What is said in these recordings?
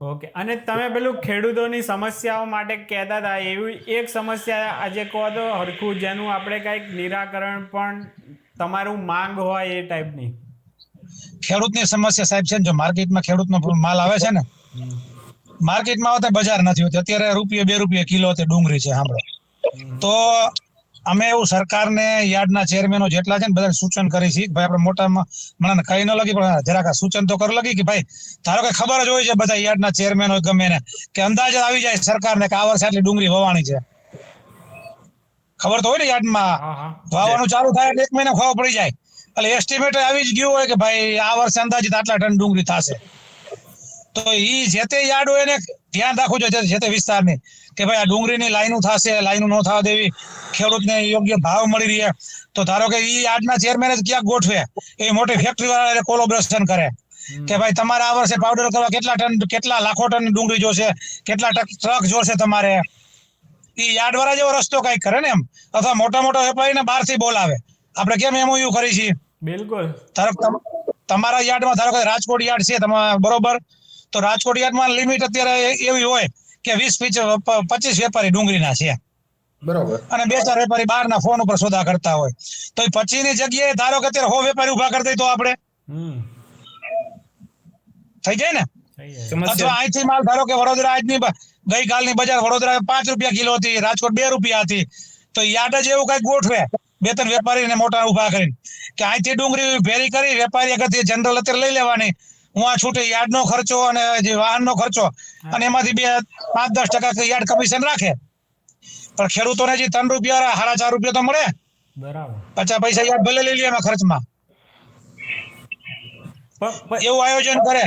Okay અને તમે પેલું ખેડૂતોની સમસ્યાઓ માટે કહેતા હતા, એવી એક સમસ્યા આજે કહો તો હરખું, જેનું આપણે કંઈક નિરાકરણ પણ તમારું માંગ હોય એ ટાઈપની ખેડૂતની સમસ્યા સાહેબ છે ને, જો માર્કેટમાં ખેડૂતનો માલ આવે છે ને, માર્કેટમાં આવતા બજાર નથી હોતી. અત્યારે રૂપિયા બે રૂપિયા કિલો તે ડુંગળી છે, સાંભળો. તો અમે એવું સરકારને યાર્ડના ચેરમેનો જેટલા છે ને બધાને સૂચન કરી છે ભાઈ આપણે મોટામાં મને કઈ ન લગી પણ જરાક સૂચન તો કર લગી કે ભાઈ ધારો કે ખબર જ હોય છે બધા યાર્ડના ચેરમેન હોય ગમે ને કે અંદાજ આવી જાય સરકારને કે આ વર્ષે આટલી ડુંગળી વવાણી છે. ખબર તો હોય ને યાર્ડમાં વાવવાનું ચાલુ થાય એટલે એક મહિના ખોવા પડી જાય. એટલે એસ્ટિમેટ આવી જ ગયું હોય કે ભાઈ આ વર્ષે અંદાજિત આટલા ટન ડુંગળી થશે. તો ઈ જે તે યાર્ડ હોય એને ધ્યાન રાખવું જોઈએ જે તે વિસ્તારની કે ભાઈ આ ડુંગળીની લાઈનો થશે લાઈનો ન થવા દેવી ખેડૂતને યોગ્ય ભાવ મળી રહે. તો ધારો કે એ યાર્ડના ચેરમેન જ ક્યાંક ગોઠવે એ મોટી ફેક્ટરી વાળા કોલોબ્રેશન કરે. કે ભાઈ તમારે આ વર્ષે પાવડર કરવા કેટલા ટન કેટલા લાખો ટન ડુંગળી જોશે કેટલા ટ્રક જોશે તમારે. ઈ યાર્ડ વાળા જેવો રસ્તો કઈ કરે ને એમ. અથવા મોટા મોટા વેપારીને બહારથી બોલાવે. આપણે કેમ એમઓયુ કરી છીએ? બિલકુલ. ધારો તમારા યાર્ડમાં ધારો કે રાજકોટ યાર્ડ છે તમારા બરોબર. તો રાજકોટ યાર્ડમાં લિમિટ અત્યારે એવી હોય કે વીસ પચીસ વેપારી ડુંગળીના છે. બરોબર. અને બે ચાર વેપારી બહારના ફોન ઉપર સોદા કરતા હોય. તો એ પચીસની જગ્યાએ ધારો કે અત્યારે હો વેપારી ઊભા કરી દઈ તો આપણે? થઈ જાય ને? અથવા અહીંથી માલ ધારો કે વડોદરા આજની ગઈકાલની બજાર વડોદરા પાંચ રૂપિયા કિલો હતી રાજકોટ બે રૂપિયા હતી. તો યાર્ડ જ એવું કઈ ગોઠવે. બે ત્રણ વેપારીને મોટા ઊભા કરીને. કે અહીંથી ડુંગળી ભેરી કરી વેપારી અગત્ય જનરલ અત્યારે લઈ લેવાની. હું આ છૂટે યાર્ડનો ખર્ચો અને જે વાહનનો ખર્ચો અને એમાંથી બે પાંચ દસ ટકા યાર્ડ કમિશન રાખે. પણ ખેડૂતોને જે ત્રણ રૂપિયા સાડા ચાર રૂપિયા તો મળે. બરાબર. પચાસ પૈસા યાર્ડ ભલે લઈ લે એમાં ખર્ચમાં. એવું આયોજન કરે.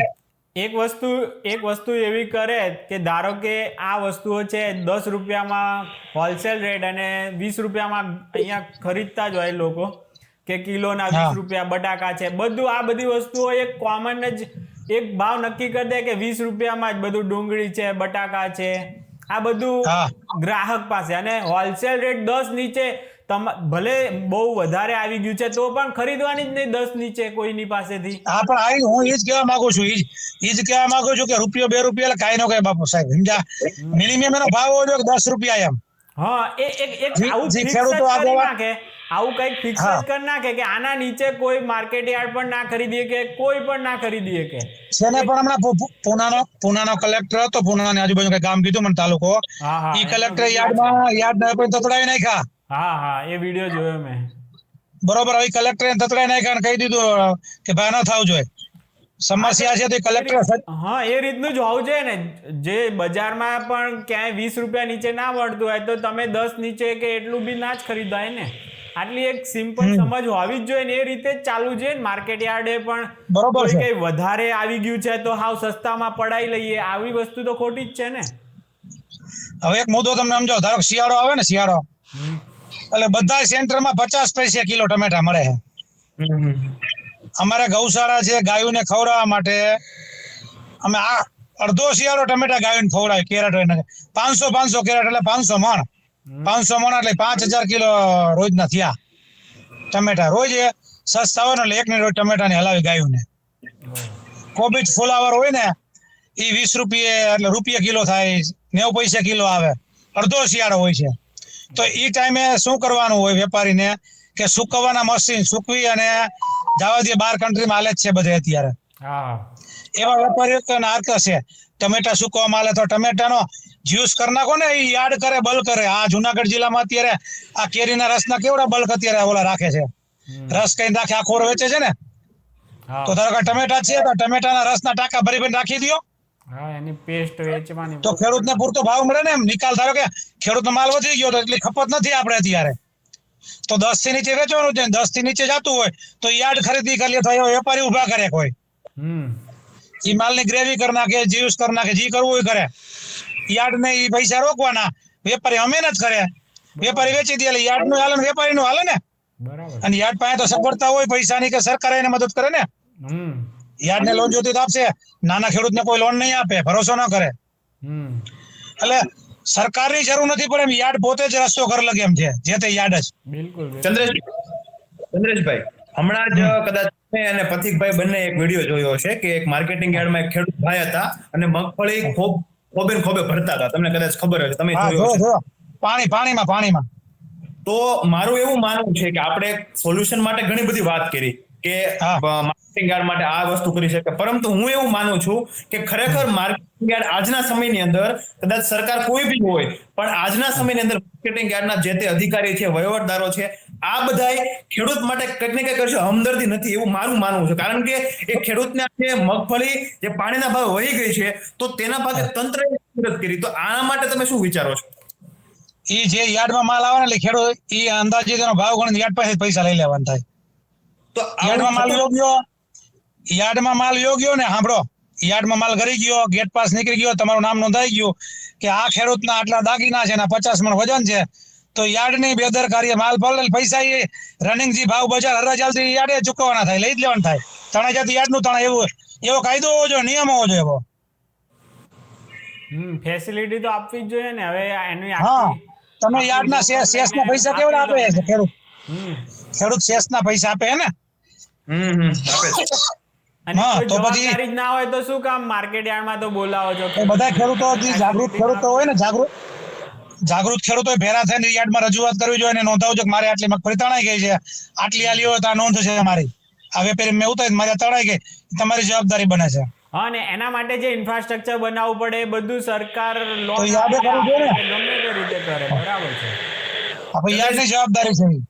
એક વસ્તુ એક વસ્તુ એવી કરે કે ધારો કે આ વસ્તુઓ છે દસ રૂપિયામાં હોલસેલ રેટ અને વીસ રૂપિયામાં અહીંયા ખરીદતા જ હોય લોકો કે કિલોના. વીસ રૂપિયા બટાકા છે. બધું આ બધી વસ્તુઓ એક કોમન જ એક ભાવ નક્કી કરી દે કે વીસ રૂપિયામાં જ બધું ડુંગળી છે બટાકા છે. આ બધું ગ્રાહક પાસે. અને હોલસેલ રેટ દસ નીચે તમ ભલે બહુ વધારે આવી ગયું છે તો પણ ખરીદવાની જ નહીં દસ નીચે કોઈની પાસેથી. હા પણ આ હું એ જ કહેવા માંગુ છું એ જ કહેવા માંગુ છું કે રૂપિયો બે રૂપિયા એટલે કાંઈ નો કઈ બાપુ સાહેબ સમજા મિનિમમ એનો ભાવ હોય દસ રૂપિયા એમ. હા એ એક એક આવું ફિક્સ કરી નાખે. આવું કંઈક ફિક્સ કરી નાખે કે આના નીચે કોઈ માર્કેટ યાર્ડ પણ ના ખરીદીએ કે કોઈ પણ ના ખરીદીએ કે. છે ને પણ હમણાં પુનાનો પૂનાનો કલેક્ટર હતો પૂનાની આજુબાજુ કઈ ગામ કીધું મને તાલુકો. ઈ કલેક્ટર યાર્ડમાં યાર્ડ ના પણ તતડાવી નાખ્યા. હા હા એ વિડિયો જોયો મેં. બરોબર હવે કલેક્ટરે તતડાવી નાખ્યા અને કહી દીધું કે ભાઈ ન થાવ જોઈએ. સમસ્યા છે તો કલેક્ટર હા એ રીતનું જ હોવું જોઈએ ને. જે બજારમાં પણ ક્યાંય વીસ રૂપિયા નીચે ના મળતું હોય તો તમે દસ નીચે કે એટલું બી ના જ ખરીદાય ને. આટલી એક સિમ્પલ સમજ હોવી જ જોઈએ ને. એ રીતે જ ચાલવું જોઈએ ને. માર્કેટ યાર્ડે પણ બરોબર છે. કઈ વધારે આવી ગયું છે તો હાવ સસ્તામાં પડાઈ લઈએ. આવી વસ્તુ તો ખોટી જ છે ને. હવે એક મુદ્દો તમને સમજો ધારો શિયાળો આવે ને શિયાળો. એટલે બધા સેન્ટરમાં પચાસ પૈસે કિલો ટમેટા મળે છે. અમારે ગૌશાળા છે ગાયોને ખવડાવવા માટે. અમે આ અડધો શિયાળો ટમેટા ગાયોને ખવડાવે કેરેટ હોય ને પાંચસો પાંચસો કેરેટ એટલે પાંચસો મણ. પાંચસો મણ એટલે પાંચ હજાર કિલો રોજના થયા. ટમેટા રોજ સસ્તા હોય ને એટલે એક ને રોજ ટમેટા ને હલાવી ગાયોને. કોબીજ ફુલાવર હોય ને એ વીસ રૂપિયે એટલે રૂપિયા કિલો થાય નેવું પૈસા કિલો આવે. અડધો શિયાળો હોય છે. તો એ ટાઈમે શું કરવાનું હોય વેપારીને કે સુકવવાના મશીન સૂકવી અને જવા દે બાર કન્ટ્રીમાં હાલે જ છે બધે અત્યારે. એવા વેપારીઓ તો નાર્ક છે. ટમેટા સુકવામાં માલે તો ટમેટાનો જ્યુસ કરી નાખો ને એ યાડ કરે બલ્ક કરે. આ જુનાગઢ જિલ્લામાં અત્યારે આ કેરીના રસના કેવડા બલ્ક અત્યારે ઓલા રાખે છે. રસ કઈ રાખે આખો વેચે છે ને? તો ધારો કે ટમેટા છે તો ટમેટાના રસના ટાંકા ભરી ભરી રાખી દો હા એની પેસ્ટ વેચવાની તો ખેડૂતને પૂરતો ભાવ મળે ને એમ. નિકાલ ધારો કે ખેડૂતનો માલ વધી ગયો તો એટલી ખપત નથી આપણે અત્યારે. તો દસથી નીચે વેચવાનું છે દસથી નીચે જતું હોય તો યાર્ડ ખરીદી કરી લે તો વેપારી ઊભા કરે કોઈ. ઈ માલની ગ્રેવી કરી નાખે જ્યુસ કરી નાખે જે કરવું હોય કરે યાર્ડ ને ઈ પૈસા રોકવાના. વેપારી અમે જ કરે. વેપારી વેચી દે એટલે યાર્ડનું હાલે વેપારી નું હાલે ને. અને યાર્ડ પાસે તો સગવડતા હોય પૈસાની કે સરકાર એને મદદ કરે ને. યાર્ડ ને લોન જોતી તો આપશે. નાના ખેડૂતને કોઈ લોન નહીં આપે ભરોસો ન કરે. હમ. એટલે સરકારની જરૂર નથી પણ એમ યાર્ડ પોતે જ રસ્તો કર લગે એમ છે જે તે યાર્ડ જ. બિલકુલ. ચંદ્રેશ ચંદ્રેશભાઈ હમણાં જ કદાચ અને પથિકભાઈ બંને એક વીડિયો જોયો છે કે એક માર્કેટિંગ યાર્ડમાં એક ખેડૂત ભાઈ હતા અને મગફળી ખોબ ખોબે ખોબે ભરતા હતા. તમને કદાચ ખબર હશે તમે જોયો પાણી પાણીમાં પાણીમાં. તો મારું એવું માનવું છે કે આપણે સોલ્યુશન માટે ઘણી બધી વાત કરી કે. માર્કેટિંગ યાર્ડ માટે આ વસ્તુ કરી શકે. પરંતુ હું એવું માનું છું કે ખરેખર માર્કેટિંગ યાર્ડ આજના સમયની અંદર કદાચ સરકાર કોઈ બી હોય પણ આજના સમયની અંદર માર્કેટિંગ યાર્ડના જે તે અધિકારી છે વહીવટદારો છે આ બધાય ખેડૂત માટે કંઈક ને કંઈક કરશે. હમદર્દી નથી એવું મારું માનવું છે. કારણ કે એ ખેડૂતને આજે મગફળી જે પાણીના ભાવ વહી ગઈ છે તો તેના ભાગે તંત્રએ મદદ કરી. તો આના માટે તમે શું વિચારો છો? એ જે યાર્ડમાં માલ આવે ને એટલે ખેડૂત એ અંદાજે તેનો ભાવ ગણીને યાર્ડ પાસે પૈસા લઈ લેવાના થાય. તો યાર્ડમાં માલ યોગ્ય યાર્ડમાં માલ યોગ્ય ને સાંભળો યાર્ડમાં માલ કરી ગયો ગેટ પાસ નીકળી ગયો તમારું નામ નોંધાઈ ગયું કે આ ખેડૂતના આટલા દાગીના છે પચાસ મણ વજન છે તો યાર્ડની બેદરકારી માલ ભલે પૈસા એ રનિંગ જે ભાવ બજાર હરાજાલથી યાર્ડે ચૂકવવાના થાય લઈ જ લેવાના થાય. તણા જાતિ યાર્ડનું તણા એવું એવો કાયદો હોવો જોઈએ નિયમ હોવો જોઈએ એવો. હમ ફેસિલિટી તો આપવી જ જોઈએ ને હવે એની હા તમે યાર્ડના શેષ શેષના પૈસા કેવડા આપે છે ખેડૂત. ખેડૂત શેષના પૈસા આપે હે ને? હમ હમ આપે છે. અને તો પછી- જ ના હોય તો શું કામ? માર્કેટ યાર્ડમાં તો બોલાવો છો. બધા ખેડૂતો જે જાગૃત ખેડૂતો હોય ને જાગૃત જાગૃત ખેડૂતો ભેરા થઈને યાર્ડમાં રજૂઆત કરવી જોઈએ અને નોંધાવું છે કે મારે આટલી મગફળી તણાઈ ગઈ છે. આટલી આલી હોય તો આ નોંધ છે મારી આ વેપારી મેં ઉતારી મારે તણાઈ ગઈ. તમારી જવાબદારી બને છે. હા ને એના માટે જે ઇન્ફ્રાસ્ટ્રક્ચર બનાવવું પડે એ બધું સરકાર લોન. ગમે તે રીતે કરે બરાબર છે. આપણે યાર્ડની જવાબદારી છે.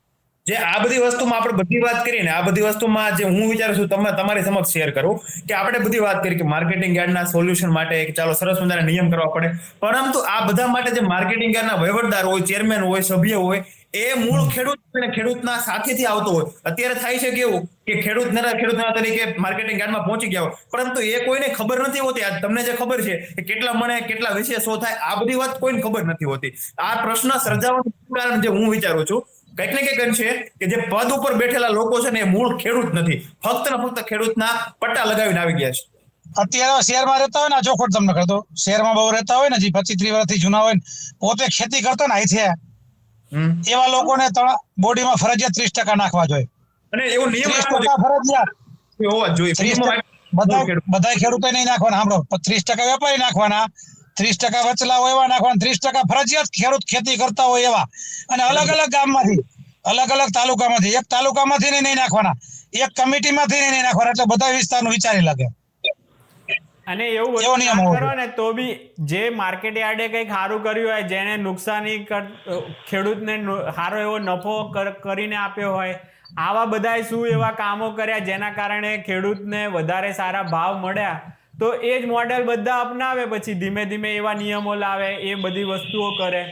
જે આ બધી વસ્તુમાં આપણે બધી વાત કરી ને, આ બધી વસ્તુમાં જે હું વિચારું છું, તમે તમારી સમક્ષ શેર કરું કે આપણે બધી વાત કરી કે માર્કેટિંગ યાર્ડના સોલ્યુશન માટે કે ચાલો સરસ મજાના નિયમ કરવા પડે. પરંતુ આ બધા માટે જે માર્કેટિંગ યાર્ડના વહીવટદાર હોય ચેરમેન હોય, સભ્ય હોય, એ મૂળ ખેડૂત અને ખેડૂતના સાથેથી આવતો હોય. અત્યારે થાય છે કેવું કે ખેડૂત ખેડૂતના તરીકે માર્કેટિંગ યાર્ડમાં પહોંચી ગયા હોય. પરંતુ એ કોઈને ખબર નથી હોતી. આ તમને જે ખબર છે કે કેટલા મને કેટલા વિશે શો થાય, આ બધી વાત કોઈને ખબર નથી હોતી. આ પ્રશ્ન સર્જાવાનું કારણ જે હું વિચારું છું કંઈક ને કંઈક અંશે કે જે પદ ઉપર બેઠેલા લોકો છે ને એ મૂળ ખેડૂત નથી. ફક્ત ને ફક્ત ખેડૂતના પટ્ટા લગાવીને આવી ગયા છે. અત્યારે શહેરમાં રહેતા હોય ને ચોખવટ તમને કરતો શહેરમાં બહુ રહેતા હોય ને જે પચીસ ત્રીસ વર્ષથી જૂના હોય ને પોતે ખેતી કરતા ને અહીંથી. એવા લોકોને બોડીમાં ફરજિયાત ત્રીસ ટકા નાખવા જોઈએ. અને એવો નિયમ ફરજિયાત. હોવા જોઈએ. બધા ખેડૂત. બધા ખેડૂતો નહીં નાખવાના સાંભળો. ત્રીસ ટકા વેપારી નાખવાના ત્રીસ ટકા વચલા હોય એવા નાખવાના. ત્રીસ ટકા ફરજિયાત ખેડૂત ખેતી કરતા હોય એવા. અને અલગ અલગ ગામમાંથી અલગ અલગ તાલુકામાંથી એક તાલુકામાંથી નહીં નાખવાના. એક કમિટીમાંથી નહીં નાખવાના. એટલે બધા વિસ્તારનું વિચારી લાગે. અને એવું એવો બધું નિયમ કરો ને તો બી જે માર્કેટ યાર્ડે કંઈક સારું કર્યું હોય જેને નુકસાની ખેડૂતને સારો એવો નફો કરીને આપ્યો હોય આવા બધાય શું એવા કામો કર્યા જેના કારણે ખેડૂતને વધારે સારા ભાવ મળ્યા? તો એ જ મોડેલ બધા અપનાવે, પછી ધીમે ધીમે એવા નિયમો લાવે, એ બધી વસ્તુઓ કરે.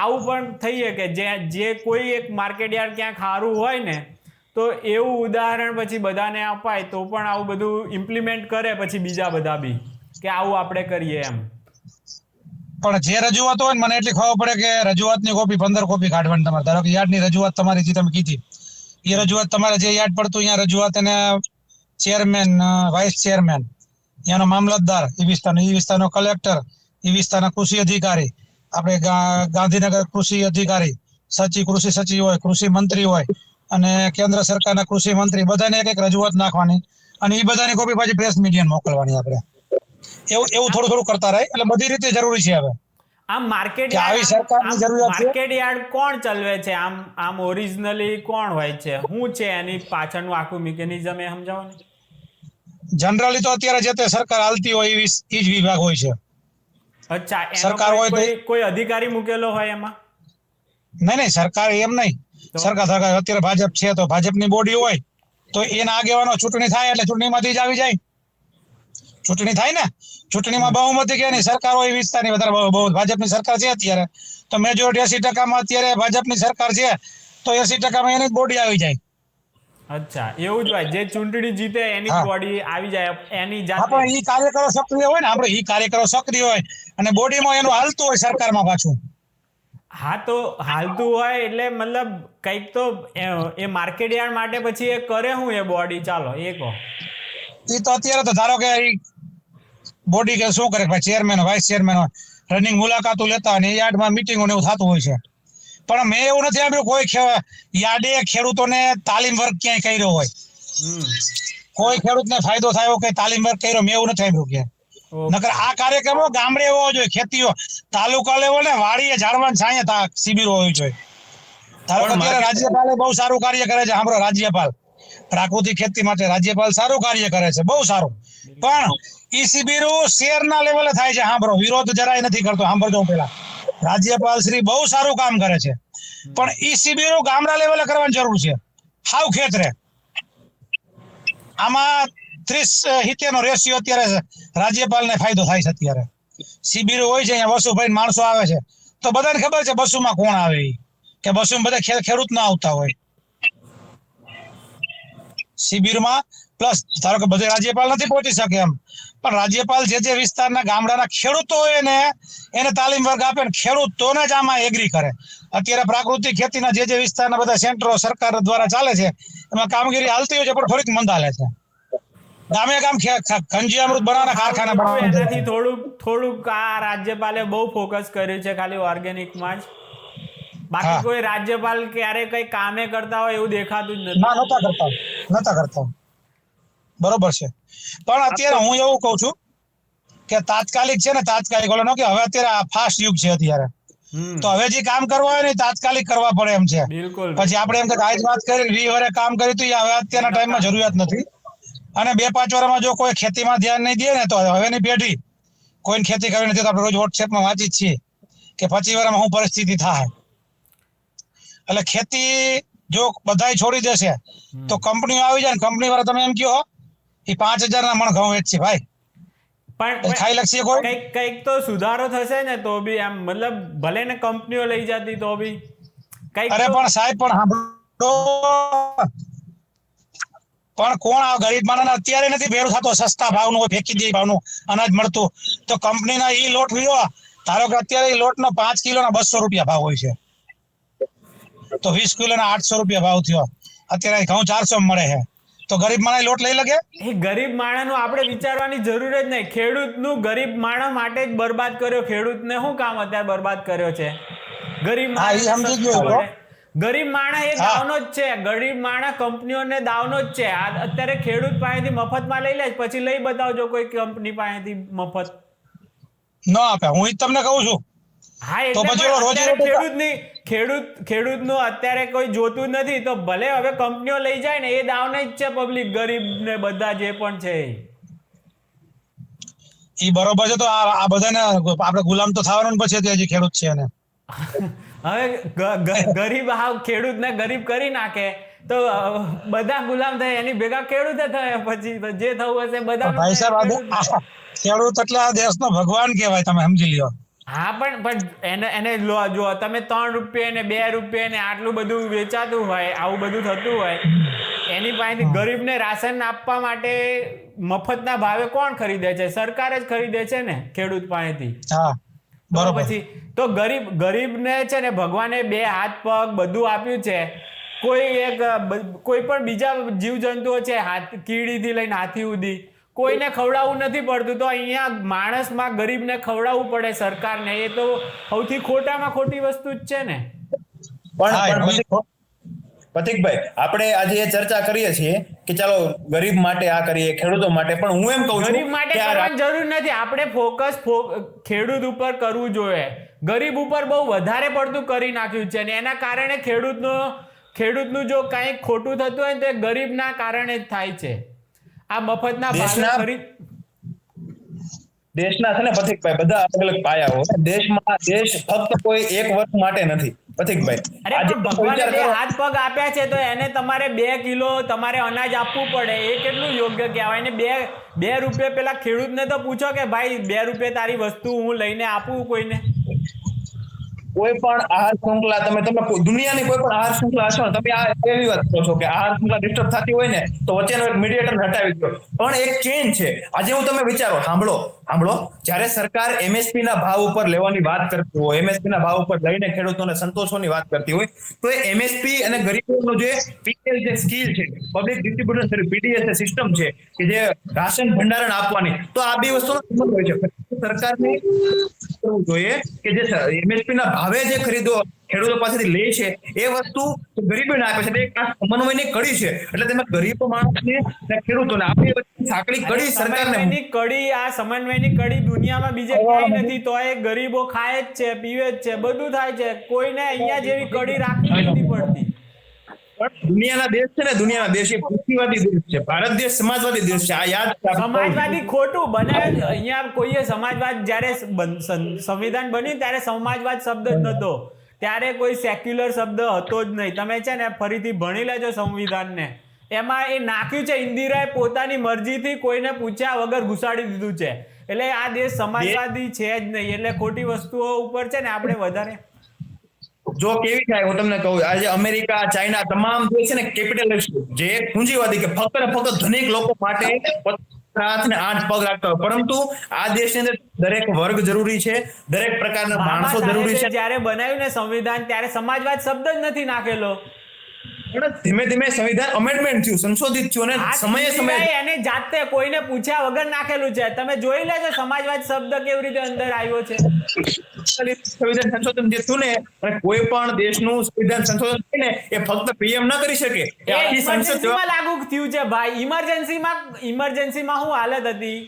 આવું પણ થઈએ કે જે જે કોઈ એક માર્કેટ યાર્ડ ક્યાંક સારું હોય ને, તો એવું ઉદાહરણ પછી બધાને અપાય, તો પણ આવું બધું ઇમ્પ્લિમેન્ટ કરે, પછી બીજા બધા બી, કે આવું આપણે કરીએ એમ. પણ જે રજૂઆત હોય ને, મને એટલી ખબર પડે કે રજૂઆતની કોપી પંદર કોપી કાઢવાની તમારે. ધારો કે યાર્ડની રજૂઆત તમારી જે તમે કીધી, એ રજૂઆત તમારે જે યાદ પડતું અહીંયા રજૂઆત એને ચેરમેન વાઇસ ચેરમેન ત્યાંનો મામલતદાર એ વિસ્તારનો એ વિસ્તારનો કલેક્ટર એ વિસ્તારના કૃષિ અધિકારી. આપણે ગાંધીનગર કૃષિ અધિકારી સચિવ કૃષિ સચિવ હોય કૃષિ મંત્રી હોય અને કેન્દ્ર સરકારના કૃષિ મંત્રી બધાને એક એક રજૂઆત નાખવાની અને એ બધાની કોપી પાછી પ્રેસ મીડિયાને મોકલવાની આપણે. એવું એવું થોડું થોડું કરતા રહે એટલે બધી રીતે જરૂરી છે હવે. આમ માર્કેટ આવી સરકારની જરૂરિયાત છે? માર્કેટ યાર્ડ કોણ ચલવે છે? આમ આમ ઓરિજિનલી કોણ હોય છે? શું છે એની પાછળનું આખું મિકેનિઝમ એ સમજાવો ને? જનરલી તો અત્યારે જે તે સરકાર હાલતી હોય એવી એ જ વિભાગ હોય છે. અચ્છા સરકાર હોય તો- કોઈ અધિકારી મૂકેલો હોય એમાં? નહીં નહીં સરકાર એમ નહીં. સરકાર સરકાર અત્યારે ભાજપ છે તો ભાજપની બોડી હોય તો એના આગેવાનો ચૂંટણી થાય એટલે ચૂંટણીમાંથી જ આવી જાય. ચૂંટણી થાય ને? ચૂંટણીમાં બહુમતી કે નહીં સરકાર હોય વિસ્તારની વધારે બહુ ભાજપની સરકાર છે અત્યારે. તો મેજોરિટી એસી ટકામાં અત્યારે ભાજપની સરકાર છે તો એસી ટકામાં એની બોડી આવી જાય. અચ્છા એવું જ હોય. જે ચૂંટણી જીતે એની બોડી આવી જાય એની હા આપણે જાતે ઈ કાર્યકરો સક્રિય હોય ને આપણે ઈ કાર્યકરો સક્રિય હોય અને બોડીમાં એનું હાલતું હોય સરકારમાં પાછું. હા તો હાલતું હોય એટલે મતલબ કંઈક તો એ- માર્કેટ યાર્ડ માટે પછી એ કરે હું એ બોડી ચાલો એ કહો. એ તો અત્યારે તો ધારો કે બોડી કે શું કરે ભાઈ ચેરમેન વાઇસ ચેરમેન હોય રનિંગ મુલાકાતો લેતા અને યાર્ડમાં મિટિંગો ને એવું થતું હોય છે. પણ મેં એવું નથી સાંભળ્યું કોઈ યાદે ખેડૂતોને તાલીમ વર્ગ ક્યાંય કર્યો હોય. કોઈ ખેડૂતને ફાયદો થયો કે તાલીમ વર્ગ કર્યો મેં એવું નથી સાંભળ્યું ક્યાંય. નકર આ કાર્યક્રમો ગામડે હોવો જોઈએ ખેતીઓ તાલુકા લેવલે વાડીએ ઝાડવાન છાંયે તા શિબિર હોવી જોઈએ. રાજ્યપાલે બહુ સારું કાર્ય કરે છે સાંભળો રાજ્યપાલ. પ્રાકૃતિક ખેતી માટે રાજ્યપાલ સારું કાર્ય કરે છે બહુ સારું. પણ ઈ શિબિરો શહેરના લેવલે થાય છે સાંભળો. વિરોધ જરાય નથી કરતો સાંભળજો પેલા રાજ્યપાલ શ્રી બહુ સારું કામ કરે છે. પણ ઈ શિબિરો ગામડા લેવલે કરવાની જરૂર છે. હાવ ખેતરે આમાં ત્રીસ સિત્તેર નો રેશિયો અત્યારે રાજ્યપાલને ફાયદો થાય છે અત્યારે. શિબિરો હોય છે અહીંયા વસુભાઈ માણસો આવે છે. તો બધાને ખબર છે બસુમાં કોણ આવે કે બસુમાં બધા ખેડ ખેડૂત ના આવતા હોય. શિબિરમાં પ્લસ ધારો કે બધે રાજ્યપાલ નથી પહોંચી શકે એમ. પણ રાજ્યપાલ જે જે વિસ્તારના ગામડાના ખેડૂતો એને એને તાલીમ વર્ગ આપે ને ખેડૂતોને જ આમાં એગ્રી કરે. અત્યારે પ્રાકૃતિક ખેતીના જે જે વિસ્તારના બધા સેન્ટરો સરકાર દ્વારા ચાલે છે એમાં કામગીરી હાલતી હોય છે પણ થોડીક મંદાલે છે. ગામે ગામ ખંજી અમૃત બનાવવાના કારખાના એનાથી થોડુંક થોડુંક આ રાજ્યપાલે બહુ ફોકસ કર્યું છે ખાલી ઓર્ગેનિકમાં જ. બાકી કોઈ રાજ્યપાલ ક્યારે કઈ કામે કરતા હોય એવું દેખાતું જ નથી. ના નતા કરતા. નતા કરતા. બરોબર છે. પણ અત્યારે હું એવું કઉ છું કે તાત્કાલિક છે ને તાત્કાલિક ઓલો કે હવે અત્યારે આ ફાસ્ટ યુગ છે અત્યારે. તો હવે જે કામ કરવા હોય ને તાત્કાલિક કરવા પડે એમ છે. પછી આપણે એમ કે આજ વાત કરી વી વરે કામ કરી તો હવે અત્યારના ટાઈમમાં જરૂરિયાત નથી. અને બે પાંચ વર્ષમાં જો કોઈ ખેતીમાં ધ્યાન નહીં દે ને તો હવેની પેઢી કોઈને ખેતી કરવી નથી તો આપણે રોજ વોટ્સએપમાં વાંચી જ છીએ કે પચીસ વર્ષમાં શું પરિસ્થિતિ થાય. એટલે ખેતી જો બધાય છોડી દેશે તો કંપનીઓ આવી જાય ને કંપની વાળા તમે એમ કહો એ પાંચ હજાર ના મણ ઘઉં વેચશે ભાઈ. પણ ખાઈ લખશે કોઈ? કંઈક કંઈક તો સુધારો થશે ને તો બી આમ મતલબ ભલે ને કંપનીઓ લઈ જતી તો બી કંઈક અરે પણ સાહેબ પણ સાંભળો પણ કોણ આ ગરીબ માણસ અત્યારે નથી ભેરું થતો? સસ્તા ભાવનું હોય ફેંકી દે ભાવનું અનાજ મળતું. તો કંપનીના ઈ લોટ રહ્યો ધારો કે અત્યારે ઈ લોટનો પાંચ કિલોના બસો રૂપિયા ભાવ હોય છે. તો વીસ કિલોના આઠસો રૂપિયા ભાવ થયો. અત્યારે ઘઉં ચારસો મળે છે. તો ગરીબ માણસ લોટ લઈ લગે? એ ગરીબ માણસનું આપણે વિચારવાની જરૂર જ નહીં. ખેડૂતનું ગરીબ માણસ માટે જ બરબાદ કર્યો. ખેડૂતને શું કામ અત્યારે બરબાદ કર્યો છે? ગરીબ માણસ ગરીબ માણસ એ દાવનો જ છે. ગરીબ માણસ કંપનીઓને દાવનો જ છે. આ અત્યારે ખેડૂત પાસેથી મફતમાં લઈ લે પછી લઈ બતાવજો કોઈ કંપની પાસેથી મફત. ન આપે. હું જ તમને કહું છું. હા તો એટલે પણ અત્યારે ખેડૂત નહીં ખેડૂત ખેડૂતનું અત્યારે કોઈ જોતું નથી તો ભલે હવે કંપનીઓ લઈ જાય ને એ દાવને જ છે પબ્લિક ગરીબ ને બધા જે પણ છે એ. બરોબર છે તો આ આ બધાને આપણે ગુલામ તો થવાનું ને પછી હજી ખેડૂત છે એને. હવે ગરીબ ગરીબ હાવ ખેડૂતને ગરીબ કરી નાખે તો બધા ગુલામ થાય એની ભેગા ખેડૂતે થાય પછી તો જે થવું હશે બધા ભાઈ સાહેબ ખેડૂત એટલે આ દેશનો ભગવાન કહેવાય તમે સમજી લ્યો. હા પણ પણ એને એને લો જો તમે ત્રણ રૂપિયા ને બે રૂપિયા ને આટલું બધું વેચાતું હોય આવું બધું થતું હોય એની પાસેથી ગરીબને રાશન આપવા માટે મફતના ભાવે કોણ ખરીદે છે? સરકાર જ ખરીદે છે ને ખેડૂત પાસેથી? પછી તો ગરીબ ગરીબને છે ને ભગવાને બે હાથ પગ બધું આપ્યું છે. કોઈ એક કોઈ પણ બીજા જીવજંતુઓ છે હાથ કીડીથી લઈને હાથી સુધી કોઈને ખવડાવવું નથી પડતું તો અહીંયા માણસમાં ગરીબને ખવડાવવું પડે સરકારને. એ તો સૌથી ખોટામાં ખોટી વસ્તુ જ છે ને. પણ પથિકભાઈ આપણે આજે એ ચર્ચા કરીએ છીએ કે ચાલો ગરીબ માટે આ કરીએ ખેડૂતો માટે. પણ હું એમ કહું છું ગરીબ માટે કરવાની જરૂર નથી. આપણે ફોકસ ખેડૂત ઉપર કરવું જોઈએ. ગરીબ ઉપર બહુ વધારે પડતું કરી નાખ્યું છે અને એના કારણે ખેડૂતનો ખેડૂતનું જો કાંઈક ખોટું થતું હોય ને તો એ ગરીબના કારણે જ થાય છે. આ મફતના દેશના- દેશના છે ને પથિકભાઈ બધા અલગ અલગ પાયા હોય. દેશમાં દેશ ફક્ત કોઈ એક વર્ષ માટે નથી. પથિકભાઈ અરે ભગવાને જે હાથ પગ આપ્યા છે તો એને તમારે બે કિલો તમારે અનાજ આપવું પડે. એ કેટલું યોગ્ય કહેવાય? ને બે બે રૂપિયા પેલા ખેડૂતને તો પૂછો કે ભાઈ બે રૂપિયા તારી વસ્તુ હું લઈને આપું કોઈને? કોઈ પણ આહાર શૃંખલા, તમે તમે દુનિયાની કોઈ પણ આહાર શૃંખલા હશો ને, તમે આ એવી વાત કરો છો કે આહાર શૃંખલા ડિસ્ટર્બ થતી હોય ને, તો વચ્ચેનો એક મીડિયેટર હટાવી દો. પણ એક ચેન છે. આજે હું તમે વિચારો, સાંભળો સાંભળો. જ્યારે સરકાર એમએસપી ના ભાવ ઉપર લેવાની વાત કરતી હોય એમએસપી ના ભાવ ઉપર લઈને ખેડૂતોને સંતોષોની વાત કરતી હોય, તો એ એમએસપી અને ગરીબોનો જે પીએલ જે સ્કીલ છે public distribution sorry PDS system છે, કે જે રાશન ભંડારણ આપવાની, તો આ બે વસ્તુનો સંબંધ હોય છે. સરકારની કરવું જોઈએ કે જે એમએસપી ના ભાવે જે ખરીદો ખેડૂતો પાસેથી લે છે એ વસ્તુ ગરીબોને આપે છે. એક સમન્વયની કડી છે. એટલે તેમાં ગરીબ માણસને ખેડૂતોને આપણી સાંકડી કડી સરકારને કડી આ સમન્વયની કડી દુનિયામાં બીજે ક્યાંય નથી. તો એ ગરીબો ખાય જ છે પીવે જ છે બધું થાય છે. કોઈને અહીંયા જેવી કડી રાખવી નથી પડતી. દુનિયાના દેશ છે ને, દુનિયાના દેશ એ પૃથ્વીવાદી દેશ છે, ભારત દેશ સમાજવાદી દેશ છે. આ યાદ સમાજવાદી ખોટું બને અહીંયા કોઈએ સમાજવાદ જ્યારે સંવિધાન બન્યું ત્યારે સમાજવાદ શબ્દ જ નતો. ત્યારે કોઈ સેક્યુલર શબ્દ હતો જ નહીં. તમે છે ને ફરીથી ભણી લેજો સંવિધાનને. એમાં એ નાખ્યું છે, ઇન્દિરાએ પોતાની મરજીથી કોઈને પૂછ્યા વગર ઘુસાડી દીધું છે. એટલે આ દેશ સમાજવાદી છે જ નહીં. એટલે ખોટી વસ્તુઓ ઉપર છે ને આપણે વધારે જો કેવી થાય હું તમને કહું આજે અમેરિકા ચાઇના તમામ જે છે ને કેપિટલિસ્ટ જે પૂંજીવાદી કે ફક્ત ને ફક્ત ધનિક લોકો માટે સાત હાથ ને આઠ પગ રાખતા હોય. પરંતુ આ દેશની અંદર દરેક વર્ગ જરૂરી છે દરેક પ્રકારના માણસો જરૂરી છે. જ્યારે બનાવ્યું ને સંવિધાન ત્યારે સમાજવાદ શબ્દ જ નથી નાખેલો. ધીમે ધીમે સંવિધાન અમેન્ડમેન્ટ થયું સંશોધિત થયું અને સમયે સમયે એને જાતે કોઈને પૂછ્યા વગર નાખેલું છે. તમે જોઈ લેજો સમાજવાદ શબ્દ કેવી રીતે અંદર આવ્યો છે. સંવિધાન સંશોધન જે થયું ને અને કોઈ પણ દેશનું સંવિધાન સંશોધન થઈને એ ફક્ત પીએમ ન કરી શકે. એ આખી સંસદ લાગુ થયું છે ભાઈ. ઇમરજન્સીમાં ઇમરજન્સીમાં શું હાલત હતી.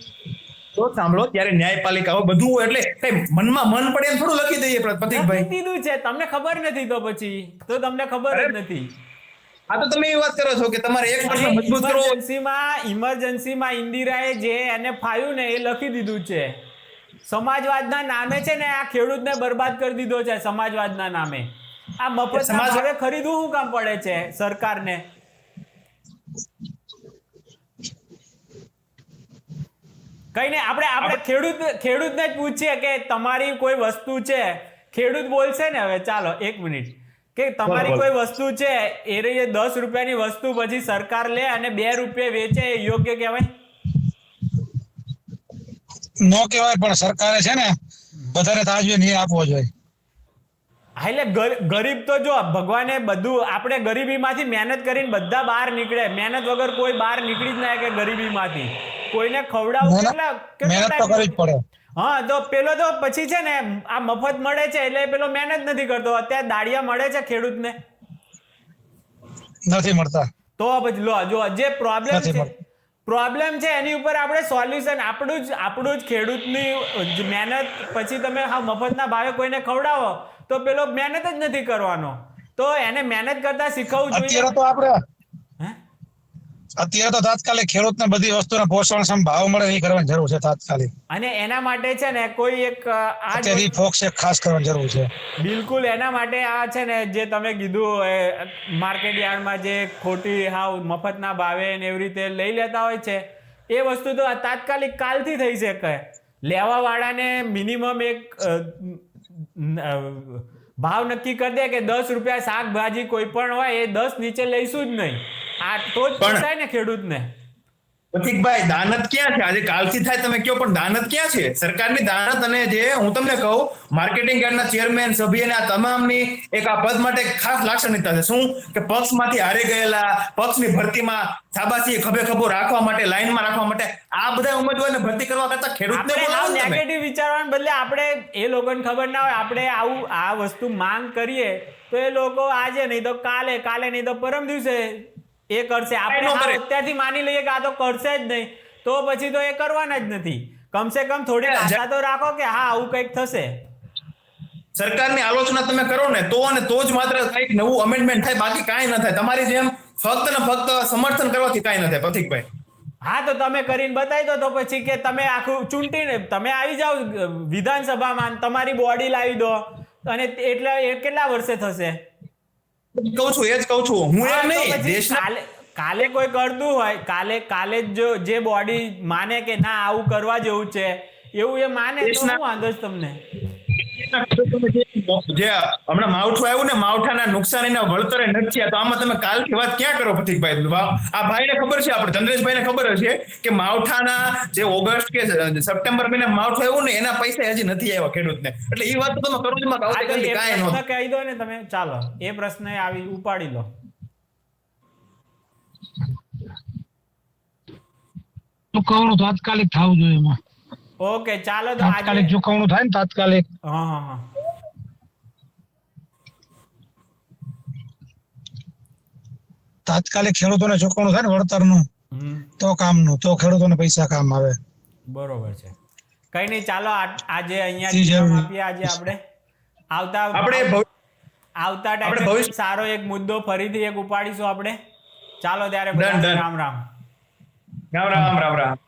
તો સાંભળો ત્યારે ન્યાયપાલિકા બધું એટલે મનમાં મન પડે એમ થોડું લખી દઈએ પ્રતિકભાઈ. દીધું છે. તમને ખબર નથી તો પછી. તો તમને ખબર જ નથી. આ તો તમે એ વાત કરો છો કે તમારે એક વર્ષ મજબૂત કરવો ઇમરજન્સીમાં ઇમરજન્સીમાં ઇન્દિરાએ જે એને ફાયું ને એ લખી દીધું છે. સમાજવાદના નામે છે ને આ ખેડૂતને બરબાદ કરી દીધો છે સમાજવાદના નામે. આ મફત સમાજ- હવે ખરીદવું શું કામ પડે છે સરકારને? કઈ નહીં આપણે આપણે ખેડૂત ખેડૂતને જ પૂછીએ કે તમારી કોઈ વસ્તુ છે. ખેડૂત બોલશે ને હવે. ચાલો એક મિનિટ. કે તમારી. કોઈ વસ્તુ છે એ રહી દસ રૂપિયાની વસ્તુ પછી સરકાર લે અને બે રૂપિયા વેચે એ યોગ્ય કહેવાય? નો કહેવાય પણ સરકારે છે ને વધારે તાજવે નહીં આપવો જોઈએ. હા, એટલે ગરીબ તો જો ભગવાને બધું આપણે ગરીબીમાંથી મહેનત કરીને બધા બહાર નીકળે. મહેનત વગર કોઈ બહાર નીકળી જ ના કે ગરીબીમાંથી. કોઈને ખવડાવવું કેટલા મહેનત તો કરવી જ પડે. હા તો પેલો તો પછી છે ને આ મફત મળે છે એટલે પેલો મહેનત નથી કરતો. અત્યારે દાડિયા મળે છે ખેડૂતને. નથી મળતા. તો પછી લો જો જે પ્રોબ્લેમ છે પ્રોબ્લેમ છે એની ઉપર આપણે સોલ્યુશન આપણું જ આપણું જ ખેડૂતની મહેનત પછી તમે હા મફતના ભાવે કોઈને ખવડાવો તો પેલો મહેનત જ નથી કરવાનો. તો એને મહેનત કરતા શીખવવું જોઈએ. અત્યારે તો આપણે? અત્યારે તો તાત્કાલિક ખેડૂતને બધી વસ્તુના પોષણક્ષમ ભાવ મળે એ કરવાની જરૂર છે તાત્કાલિક. અને એના માટે છે ને કોઈ એક આ જ ફોક્સ એક ખાસ કરવાની જરૂર છે. બિલકુલ એના માટે આ છે ને જે તમે કીધું એ માર્કેટ યાર્ડમાં જે ખોટી હાવ મફતના ભાવે ને એવી રીતે લઈ લેતા હોય છે એ વસ્તુ તો તાત્કાલિક કાલથી થઈ શકે. લેવા વાળાને મિનિમમ એક ભાવ નક્કી કરી દે કે દસ રૂપિયા શાકભાજી કોઈ પણ હોય એ દસ નીચે લઈશું જ નહીં. આ તો જ પોસાય ને ખેડૂતને. પ્રતિકભાઈ દાનત ક્યાં છે? આજે કાલથી થાય તમે કયો પણ દાનત ક્યાં છે? સરકારની દાનત અને જે હું તમને કહું માર્કેટિંગ યાર્ડના ચેરમેન સભ્ય અને આ તમામની એક આ પદ માટે ખાસ લાક્ષણિકતા છે. શું? કે પક્ષમાંથી હારી ગયેલા પક્ષની ભરતીમાં સાબાસી ખભે ખભો રાખવા માટે લાઈનમાં રાખવા માટે આ બધા ઉમેદવારને ભરતી કરવા કરતા ખેડૂતને. નેગેટિવ વિચારવાને બદલે આપણે એ લોકોને ખબર ના હોય આપણે આવું આ વસ્તુ માંગ કરીએ તો એ લોકો આજે નહીં તો કાલે કાલે નહીં તો પરમ દિવસે એ કરશે. આપણે. અત્યારથી માની લઈએ કે આ તો કરશે જ નહીં તો પછી તો એ કરવાના જ નથી. કમસે કમ થોડી આશા તો રાખો કે હા આવું કંઈક થશે. સરકારની આલોચના તમે કરો ને તો અને તો જ માત્ર કંઈક નવું અમેન્ડમેન્ટ થાય બાકી કાંઈ ન થાય. તમારી જેમ ફક્ત ને ફક્ત સમર્થન કરવાથી કાંઈ ન થાય પ્રતિકભાઈ હા તો તમે કરીને બતાવી દો તો પછી કે તમે આખું ચૂંટીને તમે આવી જાઓ વિધાનસભામાં તમારી બોડી લાવી દો. અને એટલે એ કેટલા વર્ષે થશે? કહું છું એ જ કહું છું. હું એમ નહીં દેશના કાલે કોઈ કરતું હોય કાલે કાલે જ જો બોડી માને કે ના આવું કરવા જેવું છે એવું એ માને તો શું વાંધો તમને? જે હમણાં માવઠું આવ્યું ને માવઠાના નુકસાનીના વળતરે નથી થયા તો આમાં તમે કાલથી વાત ક્યાં કરો પ્રતિકભાઈ આ ભાઈને ખબર છે આપણે ચંદ્રેશભાઈને ખબર હશે કે માવઠાના જે ઓગસ્ટ કે સપ્ટેમ્બર મહિને માવઠું આવ્યું ને એના પૈસા હજી નથી આવ્યા ખેડૂતને. એટલે એ વાત તો તમે કરો જ માં કહી દો ને તમે? ચાલો એ પ્રશ્ન આવી ઉપાડી લો. તો કહું તાત્કાલિક થવું જોઈએ એમાં. ઓકે ચાલો તો આજે તાત્કાલિક ચૂકવણું થાય ને તાત્કાલિક. હા હા હા. તાત્કાલિક ખેડૂતોને ચૂકવણું થાય ને વળતરનું તો કામનું તો ખેડૂતોને પૈસા કામ આવે. બરોબર છે. કઈ નહીં ચાલો આજે અહીંયા. આપીએ આજે આપણે. આવતા આપણે આવતા આપણે ટાઈમે ભવિષ્ય- સારો એક મુદ્દો ફરીથી એક ઉપાડીશું આપણે. ચાલો ત્યારે રામ રામ. રામ રામ રામ રામ.